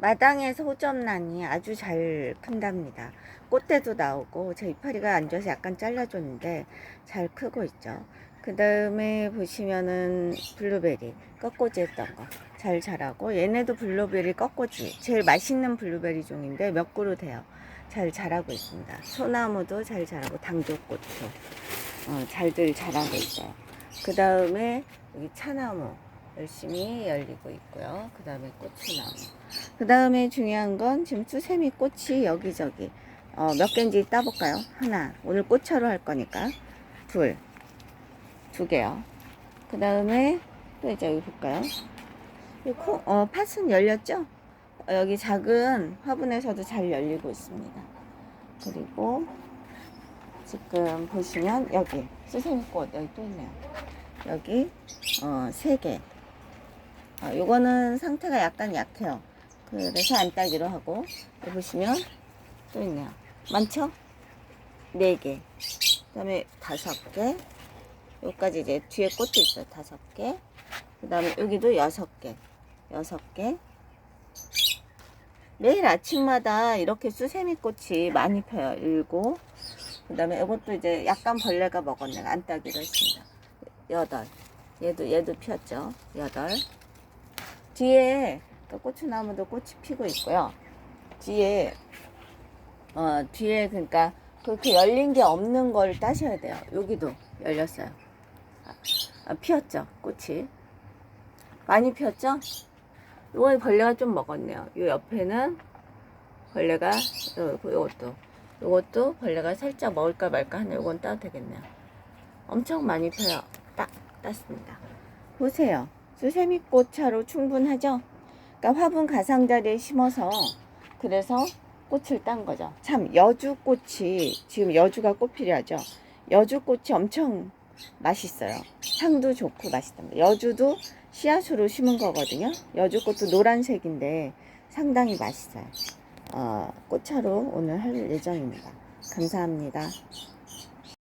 마당에서 호접란이 아주 잘 큰답니다. 꽃대도 나오고 제 이파리가 안 좋아서 약간 잘라줬는데 잘 크고 있죠. 그 다음에 보시면은 블루베리 꺾꽂이 했던 거 잘 자라고 얘네도 블루베리 꺾꽂이 제일 맛있는 블루베리 종인데 몇 그루 돼요. 잘 자라고 있습니다. 소나무도 잘 자라고 당조꽃도 어, 잘들 자라고 있어요. 그 다음에 여기 차나무 열심히 열리고 있고요. 그 다음에 고추나무. 그 다음에 중요한 건 지금 수세미 꽃이 여기저기 어, 몇 개인지 따볼까요? 하나. 오늘 꽃차로 할 거니까. 둘. 두 개요. 그 다음에 또 이제 여기 볼까요? 이 코, 어, 팥은 열렸죠? 어, 여기 작은 화분에서도 잘 열리고 있습니다. 그리고 지금 보시면 여기 수세미꽃 여기 또 있네요. 여기 어, 세 개. 어, 요거는 상태가 약간 약해요. 그래서 안 따기로 하고 보시면 또 있네요. 많죠? 네 개. 그 다음에 다섯 개. 여기까지 이제 뒤에 꽃도 있어요. 다섯 개. 그 다음에 여기도 여섯 개. 여섯 개. 매일 아침마다 이렇게 수세미 꽃이 많이 펴요. 일곱. 그 다음에 이것도 이제 약간 벌레가 먹었네. 안 따기로 했습니다. 여덟. 얘도 얘도 피었죠. 여덟. 뒤에 또 고추나무도 꽃이 피고 있고요. 뒤에 어 뒤에 그러니까 그렇게 열린 게 없는 걸 따셔야 돼요. 여기도 열렸어요. 아, 아, 피었죠 꽃이 많이 피었죠? 요거에 벌레가 좀 먹었네요. 요 옆에는 벌레가 요, 요것도 요것도 벌레가 살짝 먹을까 말까 하네. 요건 따도 되겠네요. 엄청 많이 펴요. 딱 땄습니다. 보세요. 수세미꽃 차로 충분하죠? 그러니까 화분 가상자리에 심어서 그래서 꽃을 딴 거죠. 참 여주꽃이 지금 여주가 꽃 필요하죠. 여주꽃이 엄청 맛있어요. 향도 좋고 맛있답니다. 여주도 씨앗으로 심은 거거든요. 여주꽃도 노란색인데 상당히 맛있어요. 어, 꽃차로 오늘 할 예정입니다. 감사합니다.